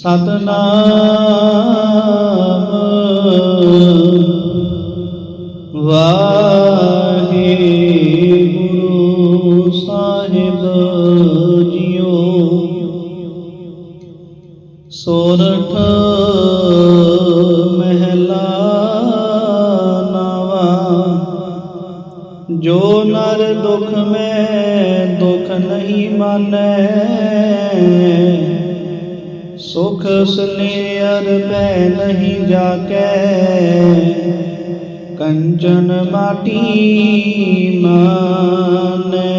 ਸਤਨਾਮ। ਵਾਹਿਗੁਰੂ ਸਾਹਿਬ ਜੀਓ। ਸੋਰਠ ਮਹਿਲਾ ਨਵਾ। ਜੋ ਨਰ ਦੁਖ ਮੈਂ ਦੁਖ ਨਹੀਂ ਮਾਨੈ। ਸੁਖ ਸਨੇਅਰ ਪੈ ਨਹੀਂ ਜਾਕੈ। ਕੰਚਨ ਮਾਟੀ ਮਾਨੈ।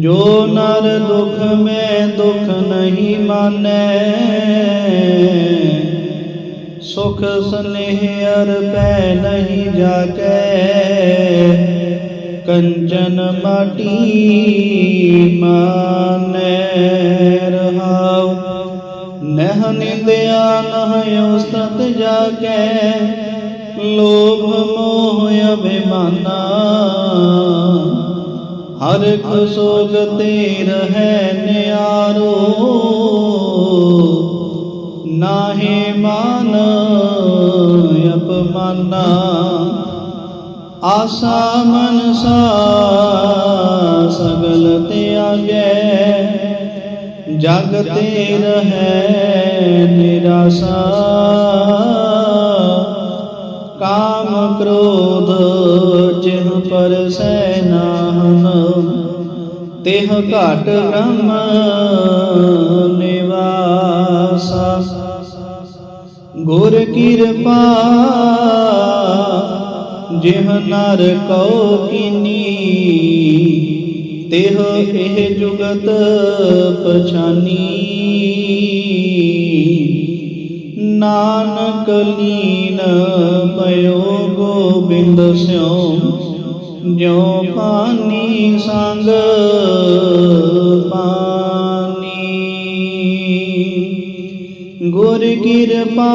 ਜੋ ਨਰ ਦੁਖ ਮੈਂ ਦੁਖ ਨਹੀਂ ਮਾਨੈ। ਸੁਖ ਸਨੇਹ ਪੈ ਨਹੀਂ ਜਾਕੈ। ਕੰਚਨ ਮਾਟੀ ਮਾਨੈ। ਨਹ ਨਿੰਦਿਆ ਨਹ ਉਸਤਤ ਜਾਕੈ ਲੋਭ ਮੋਹ ਅਭਿਮਾਨਾ। ਹਰ ਖਸੋਗ ਤੇ ਰਹੈ ਨਿਆਰੋ, ਨਾਹੀ ਮਾਨ ਅਪਮਾਨਾ। ਆਸਾ ਮਨਸਾ ਸਗਲ ਤਿਆਗੈ ਜਗ ਤੇਰ ਹੈ ਨਿਰਾਸਾ, ਕਾਮ ਕ੍ਰੋਧ ਜਿਹ ਪਰ ਨਾਹਨ ਤਿਹ ਘਟ ਬ੍ਰਹਮ ਨਿਵਾਸਾ। ਗੁਰ ਕਿਰਪਾ ਜਿਹ ਨਰ ਕਉ ਕੀਨੀ ਦੇਹ ਇਹ ਜੁਗਤ ਪਛਾਨੀ ਨਾਨਕ ਲੀਨ ਪਇਓ ਗੋਬਿੰਦ ਸਿਉ, ਜਿਉ ਪਾਨੀ ਸੰਗ ਪਾਨੀ। ਗੁਰ ਕਿਰਪਾ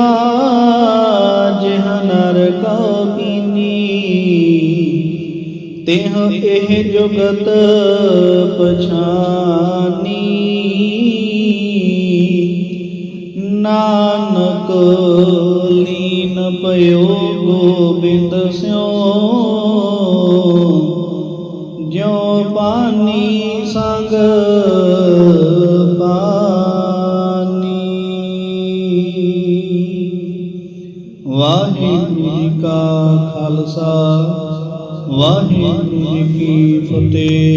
ਜਿਹ ਨਰ ਕਉ ਕੀਨੀ ਤਿਹ ਇਹ ਜੁਗਤ ਪਛਾਨੀ। ਨਾਨਕ ਲੀਨ ਪਇਓ ਗੋਬਿੰਦ ਸਿਉ ਜਿਉ ਪਾਨੀ ਸੰਗ ਪਾਨੀ। ਵਾਹਿਗੁਰੂ ਜੀ ਕਾ ਖਾਲਸਾ। ਵਾਹਿਗੁਰੂ ਜੀ ਕੀ ਫਤਿਹ।